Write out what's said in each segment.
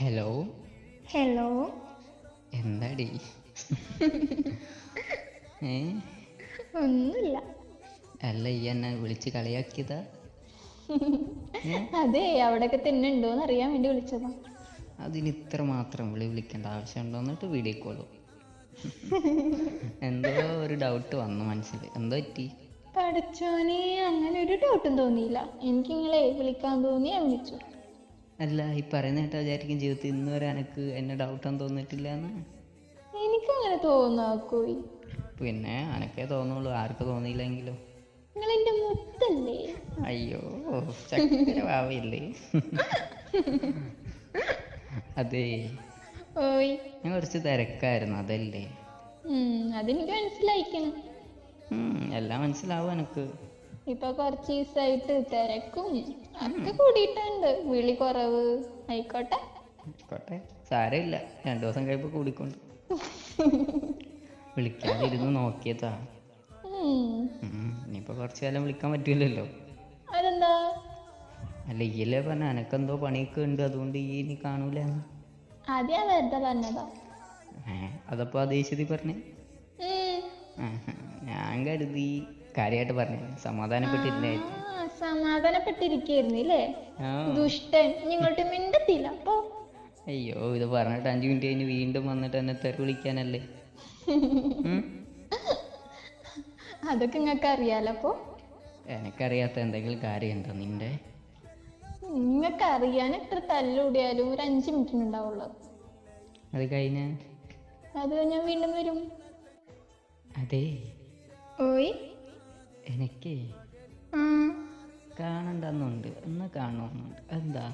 Hello hello എന്താടി? ഏ? ഒന്നുമില്ല. അല്ല ഈ എന്നെ വിളിച്ച് കളിയാക്കിയതാ? അതെ അവിടെയൊക്കെ തന്നെ ഉണ്ടോന്ന് അറിയാൻ വേണ്ടി വിളിച്ചതാ. അതിന് ഇത്ര മാത്രം വിളി വിളിക്കേണ്ട ആവശ്യമുണ്ടോ? എന്നിട്ട് വീഡിയോ കോളോ എന്തോ ഒരു ഡൗട്ട് വന്നു മനസ്സിൽ എന്തോ പറ്റി? പഠിച്ചോനെ അങ്ങനെ ഒരു ഡൗട്ടും തോന്നിയില്ല. എനിക്ക് നിങ്ങളെ വിളിക്കാൻ തോന്നി ഞാൻ വിളിച്ചു അല്ല ഈ പറയുന്ന കേട്ടാ വിചാരിക്കും ജീവിതത്തിൽ ഇന്ന് വരെ എനക്ക് എന്നെ ഡൗട്ടൊന്നും തോന്നിയിട്ടില്ല എന്ന് എനിക്കങ്ങനെ തോന്നാക്കോയി പിന്നെ അനക്കേ തോന്നുള്ളൂ ആർക്ക് തോന്നിയില്ലെങ്കിലും. നിങ്ങൾ എന്റെ മുത്തല്ലേ? അയ്യോ ചക്കര ഭാവയില്ലേ അതെ. ഓയ്. ഞാൻ കുറച്ച് തിരക്കായിരുന്നു അതല്ലേ? അതെനിക്ക് മനസ്സിലായിക്കണം. എല്ലാം മനസ്സിലാവും എനക്ക് ഇപ്പൊ കുറച്ച് ദിവസമായിട്ട് തിരക്കും. ഒക്കെ കൂടിയിട്ടുണ്ട്. വിളി കുറവ്. ആയിക്കോട്ടെ. ആയിക്കോട്ടെ. സാരമില്ല. രണ്ടു ദിവസം കഴിയുമ്പോ കൂടിക്കൊണ്ട്. വിളിക്കാതിരുന്ന് നോക്കിയതാ. ഇനിയിപ്പോ കുറച്ചു കാലം വിളിക്കാൻ പറ്റൂലല്ലോ. അതെന്താ? അല്ല ഈയല്ലേ പറഞ്ഞ? എനക്കെന്തോ പണിയൊക്കെ ഉണ്ട്. അതുകൊണ്ട് ഈ ഇനി കാണൂല ആദ്യം വെറുതെ പറഞ്ഞതാ. അതപ്പോ ആ ദേഷ്യത്തിൽ പറഞ്ഞേ? ഞാൻ കരുതി കാര്യമായിട്ട് പറഞ്ഞു ആ ഇല്ലേ? ദുഷ്ടൻ ഇങ്ങോട്ട് മിണ്ടത്തില്ല. അപ്പോ അയ്യോ ഇത് പറഞ്ഞിട്ട് അഞ്ചു മിനിറ്റ് കഴിഞ്ഞ് വീണ്ടും വന്നിട്ട് എന്നെ തെറി വിളിക്കാനല്ലേ? അതൊക്കെ നിങ്ങൾക്ക് അറിയാലോ അപ്പൊ എനക്കറിയാത്ത എന്തെങ്കിലും കാര്യമുണ്ടോ നിന്റെ? നിങ്ങൾക്ക് അറിയാൻ എത്ര തല്ലൂടിയാലും ഒരു അഞ്ച് മിനിറ്റ് ഉണ്ടാവുള്ളൂ അത് കഴിഞ്ഞ? അത് ഞാൻ വീണ്ടും വരും. അതെ. ഓയ്. എനിക്ക് കാണണ്ടെന്നുണ്ട്. ഒന്ന് കാണുന്നുണ്ട് എന്താ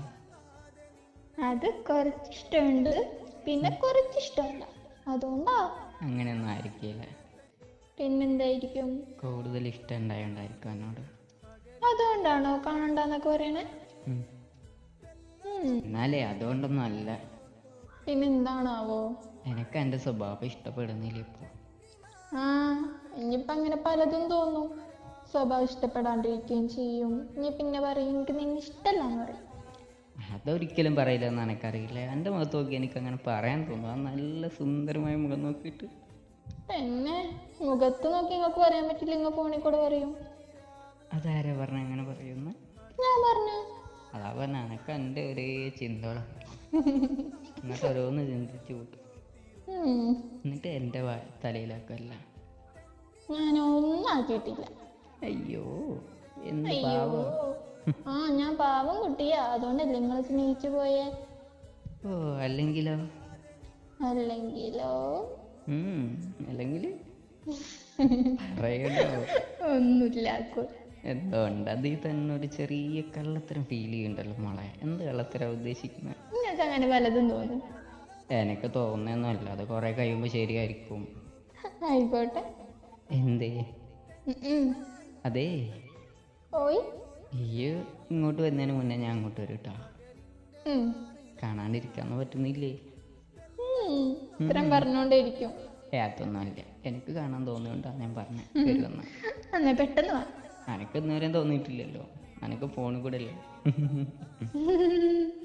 അത് കുറച്ച് ഇഷ്ടമുണ്ട് പിന്നെ കുറച്ച് ഇഷ്ടമല്ല അതുകൊണ്ടാ. അങ്ങനെയൊന്നും ആയിരിക്കില്ല. പിന്നെന്തായിരിക്കും? കൂടുതൽ ഇഷ്ടം ഉണ്ടായോണ്ടായിരിക്കും എന്നോട്. അതുകൊണ്ടാണോ കാണണ്ടെന്നൊക്കെ പറയണേ. എന്നാലേ അതുകൊണ്ടൊന്നും അല്ല പിന്നെന്താണാവോ? എനിക്ക് എന്റെ സ്വഭാവം ഇഷ്ടപ്പെടുന്നില്ല ഇപ്പോൾ ആ ഇനിയിപ്പോ അങ്ങനെ പലതും തോന്നും. സ്വഭാവം ഇഷ്ടപ്പെടാണ്ടിരിക്കുകയും ചെയ്യും. ഇനി പിന്നെ പറയും എനിക്ക് നിന്നെ ഇഷ്ടമല്ലാന്ന് പറയും. അതൊരിക്കലും പറയില്ല എന്ന് എനിക്കറിയില്ല എന്റെ മുഖത്ത് നോക്കി എനിക്ക് അങ്ങനെ പറയാൻ തോന്നും. ആ നല്ല സുന്ദരമായ മുഖം നോക്കിയിട്ട്. പിന്നെ മുഖത്ത് നോക്കി നിങ്ങൾക്ക് പറയാൻ പറ്റില്ല നിങ്ങൾ ഫോണിൽ കൂടെ പറയും. അതാരാ പറഞ്ഞ അങ്ങനെ പറയുന്നു? ഞാൻ പറഞ്ഞു. അതാ പറഞ്ഞ എനക്ക് എന്റെ ഒരേ ചിന്തകളാ. എന്നിട്ട് ഓരോന്ന് ചിന്തിച്ചു കൂട്ടും. എന്നിട്ട് എന്റെ തലയിലാക്കല്ല തലയിലാക്കല്ല. ഒന്നും ആക്കിയിട്ടില്ല. അയ്യോ എന്ത് പാവം. ആ ഞാൻ പാവം കുട്ടിയാ. അതുകൊണ്ടല്ലേ നിങ്ങൾ സ്നേഹിച്ചു പോയേ? ഓ അല്ലെങ്കിലോ? അല്ലെങ്കിലോ? അല്ലെങ്കിൽ ഒന്നുമില്ല എന്തുകൊണ്ട്? അതിൽ തന്നെ ഒരു ചെറിയ കള്ളത്തരം ഫീൽ ചെയ്യുന്നുണ്ടല്ലോ മോളെ. എന്ത് കള്ളത്തരം ഉദ്ദേശിക്കുന്നത് നിങ്ങൾക്ക് അങ്ങനെ പലതും തോന്നും. എനിക്ക് തോന്നുന്നൊന്നുമല്ല. അത് കുറെ കഴിയുമ്പോൾ ശരിയായിരിക്കും. ആയിക്കോട്ടെ. എന്തേ. അതേ. ഓയ് ഈ ഇങ്ങോട്ട് വരുന്നതിന് മുന്നേ ഞാൻ അങ്ങോട്ട് വരും കേട്ടോ. കാണാണ്ടിരിക്കാന്ന് പറ്റുന്നില്ലേ. ഇത്രയും പറഞ്ഞോണ്ടേയിരിക്കും ഏ അതൊന്നുമല്ല എനിക്ക് കാണാൻ തോന്നിയോണ്ടാണ് ഞാൻ പറഞ്ഞത് പെട്ടെന്ന് വാ. എനക്ക് ഇന്നുവരെയും തോന്നിയിട്ടില്ലല്ലോ. അനക്ക് ഫോണിൽ കൂടെ അല്ലേ?